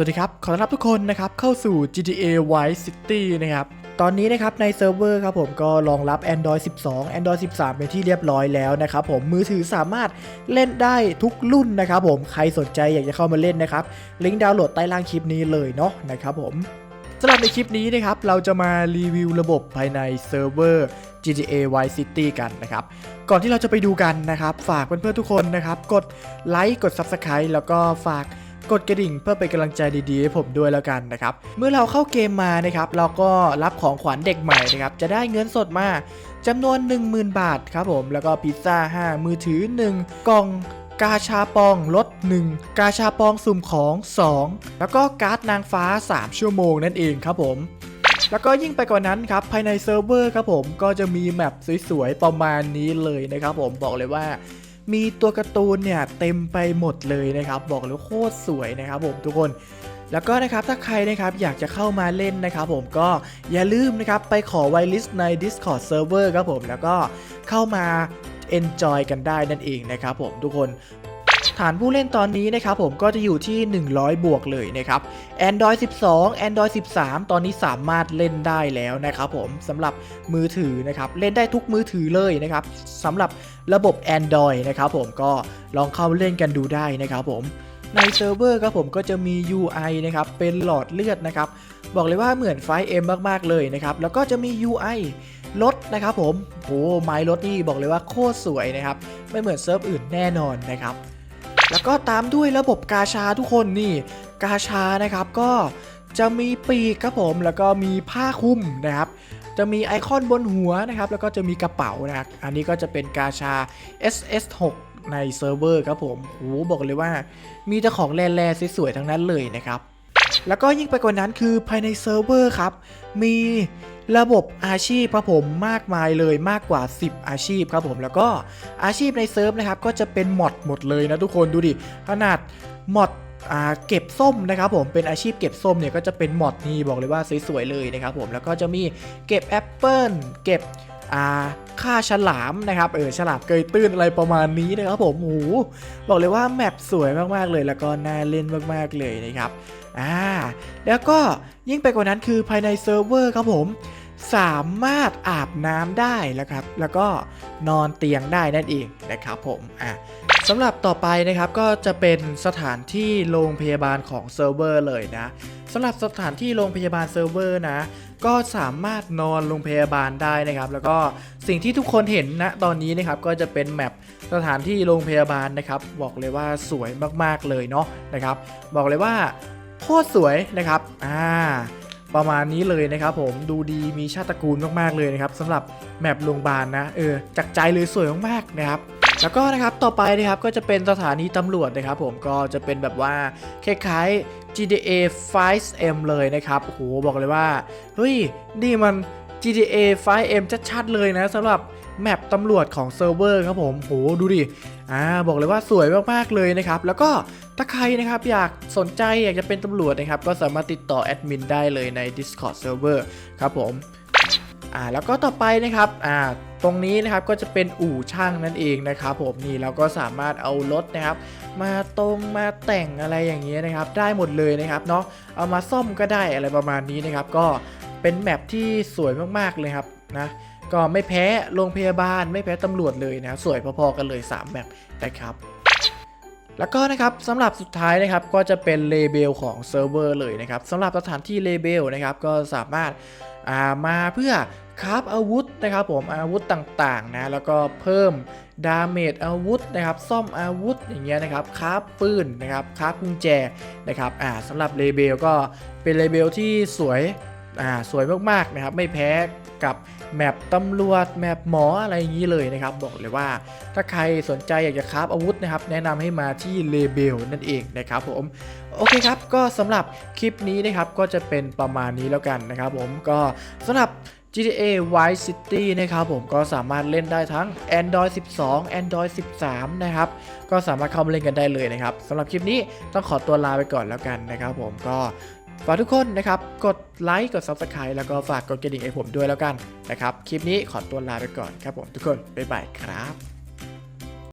วัสดีครับ ขอต้อนรับทุกคนนะครับเข้าสู่ GTA Vice City นะครับ ตอนนี้นะครับในเซิร์ฟเวอร์ครับผมก็รองรับ Android 12 Android 13 เป็นที่เรียบร้อยแล้วนะครับผมมือถือสามารถเล่นได้ทุกรุ่นนะครับผมใครสนใจอยากจะเข้ามาเล่นนะครับ ลิงก์ดาวน์โหลดใต้ล่างคลิปนี้เลยเนาะนะครับผมสำหรับในคลิปนี้นะครับเราจะมารีวิวระบบภายในเซิร์ฟเวอร์ GTA Vice City กันนะครับ ก่อนที่เราจะไปดูกันนะครับ ฝากเพื่อนๆทุกคนนะครับ กดไลค์กด Subscribe แล้วก็ฝาก กดกระดิ่งเพื่อเป็นกำลังใจดีๆให้ผมด้วยแล้วกันนะครับ เมื่อเราเข้าเกมมานะครับ เราก็รับของขวัญเด็กใหม่นะครับ จะได้เงินสดมาจำนวน 10,000 บาทครับผม แล้วก็พิซซ่า 5 มือถือ 1 กล่องกาชาปองลด 1 กาชาปองสุ่มของ 2 แล้วก็การ์ดนางฟ้า 3 ชั่วโมงนั่นเองครับผม แล้วก็ยิ่งไปกว่านั้นครับ ภายในเซิร์ฟเวอร์ครับผมก็จะมีแมปสวยๆ ประมาณนี้เลยนะครับผมบอกเลยว่า มีตัวการ์ตูนเนี่ยเต็มไปหมดเลยนะครับ บอกเลยโคตรสวยนะครับผมทุกคนแล้วก็นะครับถ้าใครนะครับอยากจะเข้ามาเล่นนะครับผมก็อย่าลืมนะครับไปขอไวลิสใน Discord Server ครับผมแล้วก็เข้ามา Enjoy กันได้นั่นเองนะครับผมทุกคน ฐานผู้เล่นตอนนี้นะครับผมก็จะอยู่ที่ 100 บวกเลยนะครับ Android 12 Android 13 ตอนนี้สามารถเล่นได้แล้วนะครับผมสำหรับมือถือนะครับเล่นได้ทุกมือถือเลยนะครับสำหรับระบบ Android นะครับผมก็ลองเข้าเล่นกันดูได้นะครับผมในเซิร์ฟเวอร์ครับผมก็จะมี UI นะครับ เป็นหลอดเลือดนะครับ บอกเลยว่าเหมือนไฟเอ็มมาก ๆ เลยนะครับ แล้วก็จะมี UI รถนะครับผมโอ้ไม้รถนี่บอกเลยว่าโคตรสวยนะครับ ไม่เหมือนเซิร์ฟอื่นแน่นอนนะครับ แล้วก็ตามด้วยระบบกาชาทุกคนนี่ กาชานะครับก็จะมีปีกครับผมแล้วก็มีผ้าคลุมนะครับจะมีไอคอนบนหัวนะครับ แล้วก็จะมีกระเป๋านะครับอันนี้ก็จะเป็นกาชา SS6 ในเซิร์ฟเวอร์ครับผมโหบอกเลยว่ามีแต่ของแร่ๆสวยๆทั้งนั้นเลยนะครับ แล้วก็ยิ่งไปกว่านั้นคือภายในเซิร์ฟเวอร์ครับ มีระบบอาชีพครับผมมากมายเลยมากกว่า 10 อาชีพครับผมแล้วก็อาชีพในเซิร์ฟนะครับก็จะเป็นมอดหมดเลยนะทุกคนดูดิขนาดมอดเก็บส้มนะครับผมเป็นอาชีพเก็บส้มเนี่ยก็จะเป็นมอดนี่บอกเลยว่าสวยๆเลยนะครับผมแล้วก็จะมีเก็บแอปเปิลเก็บอ่าค่าฉลามนะครับเออฉลามเกยตื้นอะไรประมาณนี้นะครับผมโอ้บอกเลยว่าแมปสวยมากๆเลยแล้วก็น่าเล่นมากๆเลยนะครับ อ่าแล้วก็ยิ่งไปกว่านั้นคือภายในเซิร์ฟเวอร์ครับผมสามารถอาบน้ำได้แล้วครับ แล้วก็นอนเตียงได้นั่นเองนะครับผมอะสำหรับต่อไปนะครับก็จะเป็นสถานที่โรงพยาบาลของเซิร์ฟเวอร์เลยนะสำหรับสถานที่โรงพยาบาลเซิร์ฟเวอร์นะก็สามารถนอนโรงพยาบาลได้นะครับ แล้วก็สิ่งที่ทุกคนเห็นณตอนนี้นะครับก็จะเป็นแมปสถานที่โรงพยาบาลนะครับ บอกเลยว่าสวยมากๆเลยเนาะนะครับ บอกเลยว่า โคตรสวยนะครับอ่าประมาณนี้เลยนะครับผมดูดีมีชาติตระกูลมากๆเลยนะครับสำหรับแมปโรงพยาบาลนะเออจากใจเลยสวยมากๆนะครับแล้วก็นะครับต่อไปนะครับก็จะเป็นสถานีตำรวจนะครับ ผมก็จะเป็นแบบว่าคล้ายๆ GTA 5M เลยนะครับโอ้โหบอกเลยว่าเฮ้ยนี่มัน GTA 5M ชัดๆเลยนะสำหรับแมปตำรวจของเซิร์ฟเวอร์ครับผมโหดูดิอ่าบอกเลยว่าสวยมากๆเลยนะครับ แล้วก็ ถ้าใครนะครับอยากสนใจอยากจะเป็นตำรวจนะครับ ก็สามารถติดต่อแอดมินได้เลยใน Discord Server ครับผมอ่าแล้วก็ต่อไปนะครับอ่าตรงนี้นะครับก็จะเป็นอู่ช่างนั่นเองนะครับผมนี่เราก็สามารถเอารถนะครับ มาตรงมาแต่งอะไรอย่างเงี้ยนะครับ ได้หมดเลยนะครับเนาะเอามาซ่อมก็ได้อะไรประมาณนี้นะครับ ก็เป็นแมปที่สวยมากๆเลยครับนะก็ไม่แพ้โรงพยาบาลไม่แพ้ตำรวจเลยนะ สวยพอๆกันเลย 3 แบบนะครับ แล้วก็นะครับสำหรับสุดท้ายนะครับก็จะเป็นเลเบลของเซิร์ฟเวอร์เลยนะครับสำหรับสถานที่เลเบลนะครับก็สามารถามาเพื่อคราฟอาวุธนะครับผมอาวุธต่างๆนะแล้วก็เพิ่มดาเมจอาวุธนะครับซ่อมอาวุธอย่างเงี้ยนะครับคราฟปืนนะครับคราฟกุญแจนะครับอ่าสำหรับเลเบลก็เป็นเลเบลที่สวยอ่าสวยมากๆนะครับไม่แพ้ กับแมปตำรวจแมปหมออะไรอย่างนี้เลยนะครับ บอกเลยว่า ถ้าใครสนใจอยากจะคราฟอาวุธนะครับ แนะนำให้มาที่เลเบลนั่นเองนะครับผมโอเคครับ ก็สำหรับคลิปนี้นะครับก็จะเป็นประมาณนี้แล้วกันนะครับผมก็สำหรับ GTA Vice City นะครับผมก็สามารถเล่นได้ทั้ง Android 12 Android 13 นะครับ ก็สามารถเข้ามาเล่นกันได้เลยนะครับสำหรับคลิปนี้ต้องขอตัวลาไปก่อนแล้วกันนะครับผมก็ ฝากทุกคนนะครับ กดไลค์กด Subscribe แล้วก็ฝากกดกระดิ่งให้ผมด้วยแล้วกันนะครับ คลิปนี้ขอตัวลาไปก่อนครับผมทุกคน บ๊ายบายครับ